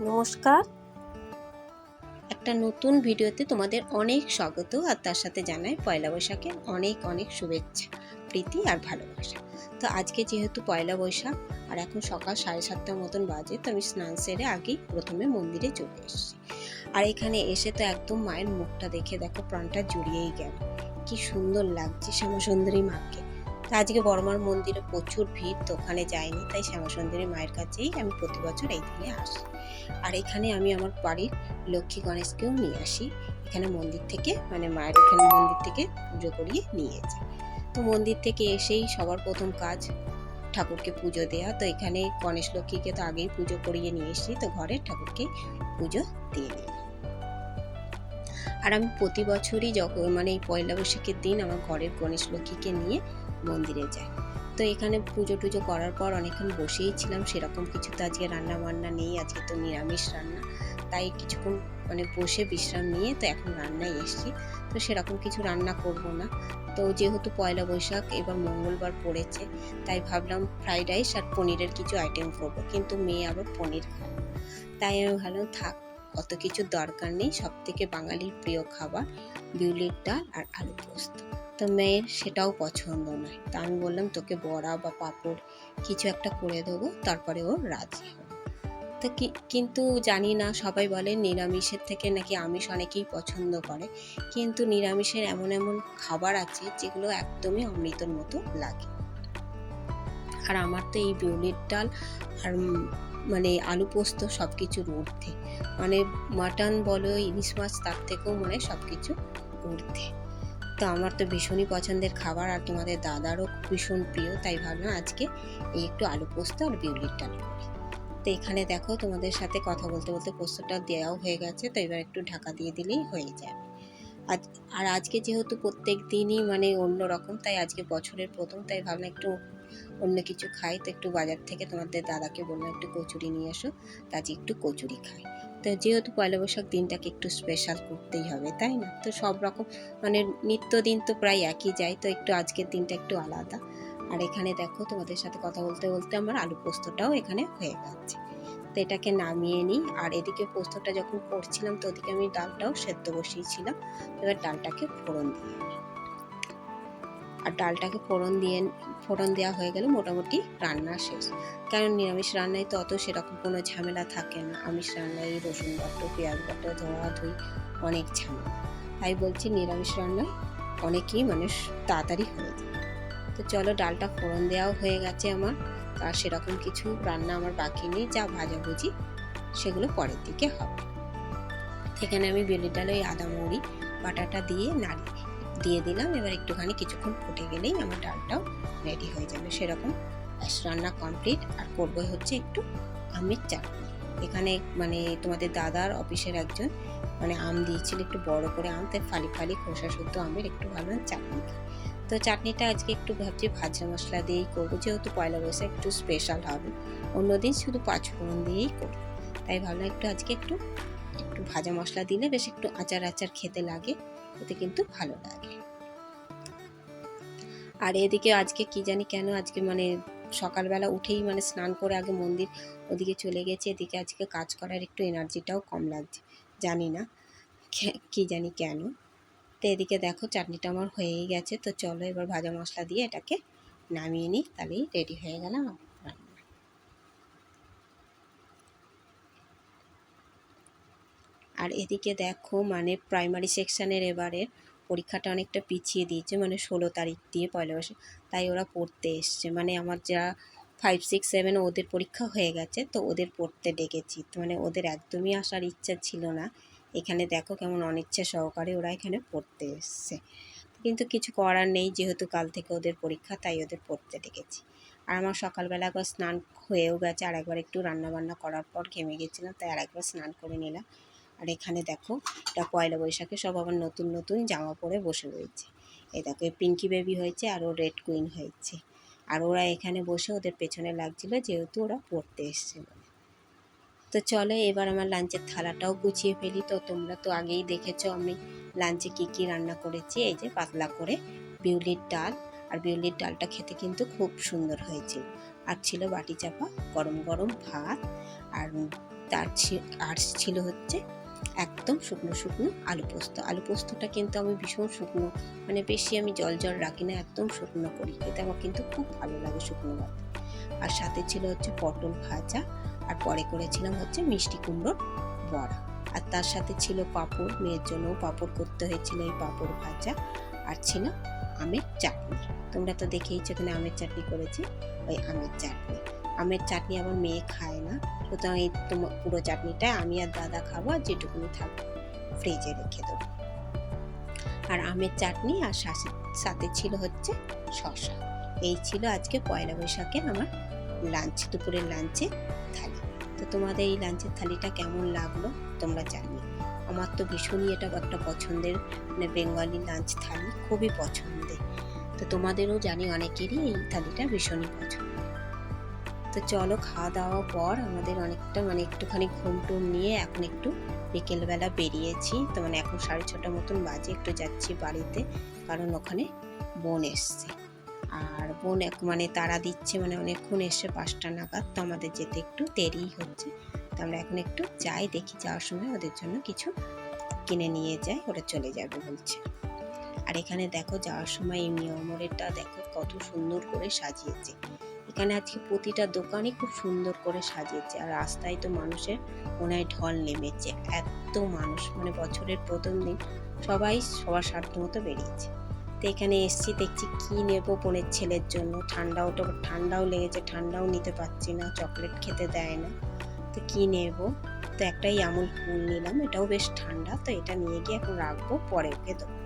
নমস্কার। একটা নতুন ভিডিওতে তোমাদের অনেক স্বাগত, আর তার সাথে জানাই পয়লা বৈশাখে অনেক অনেক শুভেচ্ছা, প্রীতি আর ভালোবাসা। তো আজকে যেহেতু পয়লা বৈশাখ, আর এখন সকাল সাড়ে সাতটার মতন বাজে, তো আমি স্নান সেরে আগেই প্রথমে মন্দিরে চলে এসেছি। আর এখানে এসে তো একদম মায়ের মুখটা দেখে দেখো, প্রাণটা জুড়িয়েই গেল। কি সুন্দর লাগছে, শ্যামসুন্দরী মাকে। আজকে বড়মার মন্দিরে প্রচুর ভিড়, তো ওখানে যাইনি, তাই শ্যামাসুন্দরী মায়ের কাছেই আমি প্রতি বছর এই দিনে আসি। আর এখানে আমি আমার বাড়ির লক্ষ্মী গণেশকেও নিয়ে আসি। এখানে মন্দির থেকে মানে মায়ের এখানে মন্দির থেকে পুজো করিয়ে নিয়ে যাই তো মন্দির থেকে এসেই সবার প্রথম কাজ ঠাকুরকে পুজো দেওয়া তো এখানে গণেশ লক্ষ্মীকে তো আগেই পুজো করিয়ে নিয়ে এসেছি, তো ঘরের ঠাকুরকে পুজো দিয়ে নিই। আর আমি প্রতি বছরই যখন মানে এই পয়লা বৈশাখের দিন আমার ঘরের গণেশ লক্ষ্মীকে নিয়ে মন্দিরে যাই তো এখানে পুজো টুজো করার পর অনেকক্ষণ বসেই ছিলাম, সেরকম কিছু তো আজকে রান্না বান্না নেই, আজকে তো নিরামিষ রান্না। তাই কিছুক্ষণ মানে বসে বিশ্রাম নিয়ে তো এখন রান্নায় এসেছি। তো সেরকম কিছু রান্না করব না। তো যেহেতু পয়লা বৈশাখ, এবার মঙ্গলবার পড়েছে, তাই ভাবলাম ফ্রাইড রাইস আর পনিরের কিছু আইটেম করব, কিন্তু মেয়ে আবার পনির না। তাই আমি ভাবলাম, থাক, অত কিছু দরকার নেই সব থেকে বাঙালির প্রিয় খাবার, বিউলির ডাল আর আলু পোস্ত। তো মেয়ের সেটাও পছন্দ নয়। তা আমি বললাম, তোকে বড়া বা পাঁপড় কিছু একটা করে দেবো, তারপরে ও রাজি তো কিন্তু জানি না, সবাই বলে নিরামিষের থেকে নাকি আমিষ অনেকেই পছন্দ করে। কিন্তু নিরামিষের এমন এমন খাবার আছে যেগুলো একদমই অমৃতর মতো লাগে। আর আমার তো এই বিউলির ডাল আর মানে আলু পোস্ত সব কিছুর ঊর্ধ্বে। মানে মাটন বলো, ইলিশ মাছ তার থেকেও মানে সব কিছু ঊর্ধ্বে। তো আমার তো ভীষণই পছন্দের খাবার আর তোমাদের দাদারও ভীষণ প্রিয়, তাই ভাবলাম আজকে এই একটু আলু পোস্ত আর বিউলির ডাল তো এখানে দেখো তোমাদের সাথে কথা বলতে বলতে পোস্তটা দেওয়াও হয়ে গেছে, তো এবার একটু ঢাকা দিয়ে দিলেই হয়ে যাবে আজ, আর আজকে যেহেতু প্রত্যেক দিনই মানে অন্য রকম, তাই আজকে বছরের প্রথম, তাই ভাবলাম একটু অন্য কিছু খাই। তো একটু বাজার থেকে তোমাদের দাদাকে বললাম একটু কচুরি নিয়ে এসো, তা আজকে একটু কচুরি খাই। তো যেহেতু পয়লা বৈশাখ দিনটাকে একটু স্পেশাল করতেই হবে, তাই না? তো সব রকম মানে নিত্যদিন তো প্রায় একই যায়, তো একটু আজকের দিনটা একটু আলাদা। আর এখানে দেখো, তোমাদের সাথে কথা বলতে বলতে আমার আলু পোস্তটাও এখানে হয়ে গেছে। তো এটাকে নামিয়ে নিই, আর এদিকে পোস্তটা যখন করছিলাম, তো ওদিকে আমি ডালটাও সেদ্ধ বসিয়েছিলাম। এবার ডালটাকে ফোড়ন দিয়ে নিই। আর ডালটাকে ফোড়ন দিয়ে, ফোড়ন দেওয়া হয়ে গেলে মোটামুটি রান্না শেষ। কারণ নিরামিষ রান্নায় তো অত সেরকম কোনো ঝামেলা থাকে না। আমিষ রান্নায় রসুন বাটো পেঁয়াজ বাটো ধোয়া ধুই অনেক ঝামেলা। তাই বলছি নিরামিষ রান্নায় অনেকই মানুষ তাড়াতাড়ি হয়ে যায়। তো চলো ডালটা ফোড়ন দেওয়াও হয়ে গেছে আমার। আর সেরকম কিছু রান্না আমার বাকি নেই। যা ভাজাভুজি সেগুলো পরের দিকে হবে। এখানে আমি বেলি ডালে ওই আদা, মৌরি, বাটাটা দিয়ে নাড়ি দিয়ে দিলাম। এবার একটুখানি কিছুক্ষণ ফুটে গেলেই আমার ডালটাও রেডি হয়ে যাবে। সেরকম রান্না কমপ্লিট আর করব হচ্ছে একটু আমের চাটনি এখানে মানে তোমাদের দাদার অফিসের একজন মানে আম দিয়েছিল একটু বড় করে আম, তাই ফালি ফালি খোসা শুদ্ধ আমের একটু ভালো চাটনি তো চাটনিটা আজকে একটু ভাবছি ভাজা মশলা দিয়েই করব। যেহেতু পয়লা বৈশাখ একটু স্পেশাল হবে। অন্যদিন শুধু পাঁচ ফোড়ন দিয়েই করব তাই ভাবলাম একটু আজকে একটু একটু ভাজা মশলা দিলে বেশ একটু আচার আচার খেতে লাগে এতে কিন্তু ভালো লাগে। আর এদিকে আজকে কি জানি কেন আজকে মানে সকালবেলা উঠেই মানে স্নান করে আগে মন্দির ওদিকে চলে গেছে, এদিকে আজকে কাজ করার একটু এনার্জিটাও কম লাগছে, জানি না কে- জানি কেন। তো এদিকে দেখো চাটনিটা আমার হয়েই গেছে, তো চলো এবার ভাজা মশলা দিয়ে এটাকে নামিয়ে নিই, তাহলেই রেডি হয়ে গেলাম আমার রান্না আর এদিকে দেখো মানে প্রাইমারি সেকশানের এবারে পরীক্ষাটা অনেকটা পিছিয়ে দিয়েছে মানে ষোলো তারিখ দিয়ে পয়লা বৈশাখ। তাই ওরা পড়তে এসছে। মানে আমার যা ফাইভ সিক্স সেভেন ওদের পরীক্ষা হয়ে গেছে, তো ওদের পড়তে ডেকেছি। তো মানে ওদের একদমই আসার ইচ্ছা ছিল না। এখানে দেখো কেমন অনিচ্ছা সহকারে ওরা এখানে পড়তে এসছে। কিন্তু কিছু করার নেই, যেহেতু কাল থেকে ওদের পরীক্ষা, তাই ওদের পড়তে ডেকেছি। আর আমার সকালবেলা একবার স্নান হয়েও গেছে, আর একবার একটু রান্নাবান্না করার পর ঘেমে গেছিলাম, তাই আর একবার স্নান করে নিলাম। আর এখানে দেখো, এটা পয়লা বৈশাখে সব আবার নতুন নতুন জামা পরে বসে রয়েছে। এই দেখো পিঙ্কি বেবি হয়েছে আর ও রেড কুইন হয়েছে। আর ওরা এখানে বসে ওদের পেছনে লাগছিল যেহেতু ওরা পড়তে এসেছিল। তো চলো, এবার আমার লাঞ্চের থালাটাও গুছিয়ে ফেলি। তো তোমরা তো আগেই দেখেছ, আমি লাঞ্চে কী কী রান্না করেছি। এই যে পাতলা করে বিউলির ডাল। আর বিউলির ডালটা খেতে কিন্তু খুব সুন্দর হয়েছিল। আর ছিল বাটি চাপা গরম গরম ভাত। আর তার আর ছিল হচ্ছে একদম শুকনো শুকনো আলু পোস্ত। আলু পোস্তটা কিন্তু আমি ভীষণ শুকনো মানে বেশি আমি জল জল রাখি না, একদম শুকনো করি। এতে আমার কিন্তু খুব ভালো লাগে শুকনো ভাত। আর সাথে ছিল হচ্ছে পটল ভাজা, আর পরে করেছিলাম হচ্ছে মিষ্টি কুমড়োর বড়া। আর তার সাথে ছিল পাঁপড়, মেয়ের জন্য পাঁপড় করতে হয়েছিল এই পাঁপড় ভাজা। আর ছিল আমের চাটনি। তোমরা তো দেখেইছো এখানে আমের চাটনি করেছি, ওই আমের চাটনি। আমের চাটনি আমার মেয়ে খায় না। সুতরাং এই তোমার পুরো চাটনিটা আমি আর দাদা খাব আর যেটুকুনি থাকব ফ্রিজে রেখে দেবো। আর আমের চাটনি আর সাথে ছিল হচ্ছে শসা। এই ছিল আজকে পয়লা বৈশাখে আমার লাঞ্চ দুপুরের লাঞ্চে থালি। তো তোমাদের এই লাঞ্চের থালিটা কেমন লাগল তোমরা জানিও। আমার তো ভীষণই এটা একটা পছন্দের মানে বেঙ্গলি লাঞ্চ থালি, খুবই পছন্দের। তো তোমাদেরও জানি অনেকেরই এই থালিটা ভীষণই পছন্দ। তো চলো খাওয়া দাওয়া পর আমাদের অনেকটা মানে একটুখানি ঘুম টুম নিয়ে এখন একটু বিকেলবেলা বেরিয়েছি। তো মানে এখন সাড়ে ছটা মতন বাজে, একটু যাচ্ছি বাড়িতে, কারণ ওখানে বোন এসছে। আর বোন এক মানে তারা দিচ্ছে মানে অনেকক্ষণ এসে পাঁচটা নাগাদ, তো আমাদের যেতে একটু দেরি হচ্ছে। তো আমরা এখন একটু যাই, দেখি যাওয়ার সময় ওদের জন্য কিছু কিনে নিয়ে যাই, ওরা চলে যাবে বলছে। আর এখানে দেখো যাওয়ার সময় এই মিয়মরেরটা দেখো কত সুন্দর করে সাজিয়েছে। এখানে আজকে প্রতিটা দোকানই খুব সুন্দর করে সাজিয়েছে। আর রাস্তায় তো মানুষের মনে হয় ঢল নেমেছে। এত মানুষ মানে বছরের প্রথম দিন সবাই সবার স্বার্থ মতো বেরিয়েছে। তো এখানে এসছি, দেখছি কি নেব বোনের ছেলের জন্য। ঠান্ডাও তো, ঠান্ডাও লেগেছে, ঠান্ডাও নিতে পারছি না, চকলেট খেতে দেয় না। তো কি নেব? তো একটাই আমুল কুল নিলাম, এটাও বেশ ঠান্ডা, তো এটা নিয়ে গিয়ে এখন রাখব পরে ওকে দেবো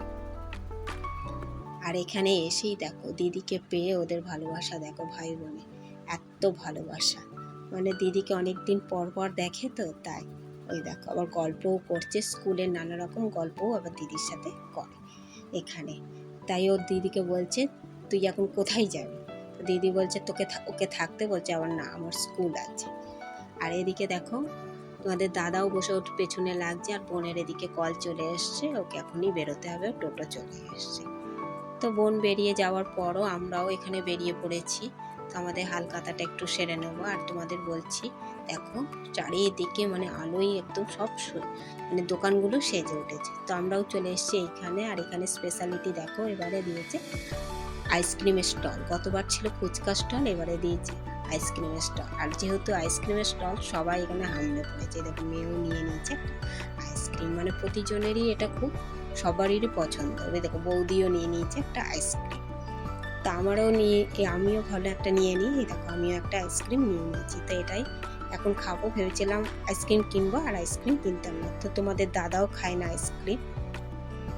আর এখানে এসেই দেখো, দিদিকে পেয়ে ওদের ভালোবাসা দেখো ভাই বোনে এত ভালোবাসা। মানে দিদিকে অনেক দিন পর পর দেখে তো, তাই। ওই দেখো, আবার গল্পও করছে স্কুলের নানা রকম গল্পও আবার দিদির সাথে করে এখানে। তাই ওর দিদিকে বলছে, তুই এখন কোথায় যাবি? দিদি বলছে, তোকে ওকে থাকতে বলছে আবার না, আমার স্কুল আছে। আর এদিকে দেখো, তোমাদের দাদাও বসে ওর পেছনে লাগছে, আর বোনের এদিকে কল চলে এসছে, ওকে এখনই বেরোতে হবে, টোটো চলে এসছে। তো বোন বেরিয়ে যাওয়ার পরও আমরাও এখানে বেরিয়ে পড়েছি। তো আমাদের হালকাতাটা একটু সেরে নেব। আর তোমাদের বলছি, দেখো চারিদিকে মানে আলোই একদম সব মানে দোকানগুলো সেজে উঠেছে। তো আমরাও চলে এসেছি এইখানে। আর এখানে স্পেশালিটি দেখো, এবারে দিয়েছে আইসক্রিমের স্টল গতবার ছিল ফুচকা স্টল এবারে দিয়েছে আইসক্রিমের স্টল আর যেহেতু আইসক্রিমের স্টল সবাই এখানে হামলে পড়েছে। দেখো মেয়েও নিয়ে নিয়েছে। আইসক্রিম। মানে প্রতিজনেরই এটা খুব সবারই পছন্দ। ওই দেখো, বৌদিও নিয়ে নিয়েছে একটা আইসক্রিম। তা আমারও নিয়ে আমিও ভালো একটা নিয়ে নিই। দেখো, আমিও একটা আইসক্রিম নিয়ে নিয়েছি। তো এটাই এখন খাব। ভেবেছিলাম আইসক্রিম কিনবো আর আইসক্রিম কিনতাম না। তো তোমাদের দাদাও খায় না আইসক্রিম।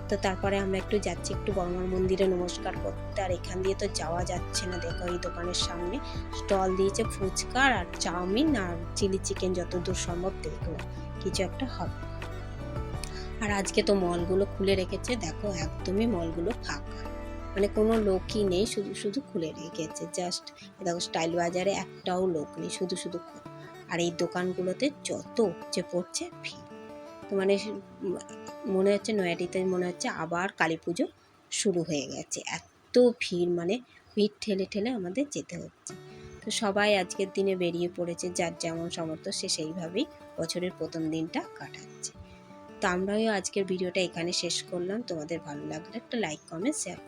তো তারপরে আমরা একটু যাচ্ছি একটু বর্মার মন্দিরে নমস্কার করতে। আর এখান দিয়ে তো যাওয়া যাচ্ছে না। দেখো, এই দোকানের সামনে স্টল দিয়েছে ফুচকা আর চাউমিন আর চিলি চিকেন যত দূর সম্ভব দেখল কিছু একটা হবে। আর আজকে তো মলগুলো খুলে রেখেছে, দেখো একদমই মলগুলো ফাঁকা। মানে কোনো লোকই নেই, শুধু শুধু খুলে রেখেছে জাস্ট দেখো স্টাইল বাজারে একটাও লোক নেই, শুধু শুধু আর এই দোকানগুলোতে যত উপচে পড়ছে ভিড়। তো মানে মনে হচ্ছে নয়াডিতে মনে হচ্ছে আবার কালী পুজো শুরু হয়ে গেছে। এত ভিড় মানে ভিড় ঠেলে ঠেলে আমাদের যেতে হচ্ছে। তো সবাই আজকের দিনে বেরিয়ে পড়েছে, যার যেমন সামর্থ্য সে সেইভাবেই বছরের প্রথম দিনটা কাটাচ্ছে। তো আমরাও আজকের ভিডিওটা এখানে শেষ করলাম। তোমাদের ভালো লাগলে একটা লাইক কমেন্ট শেয়ার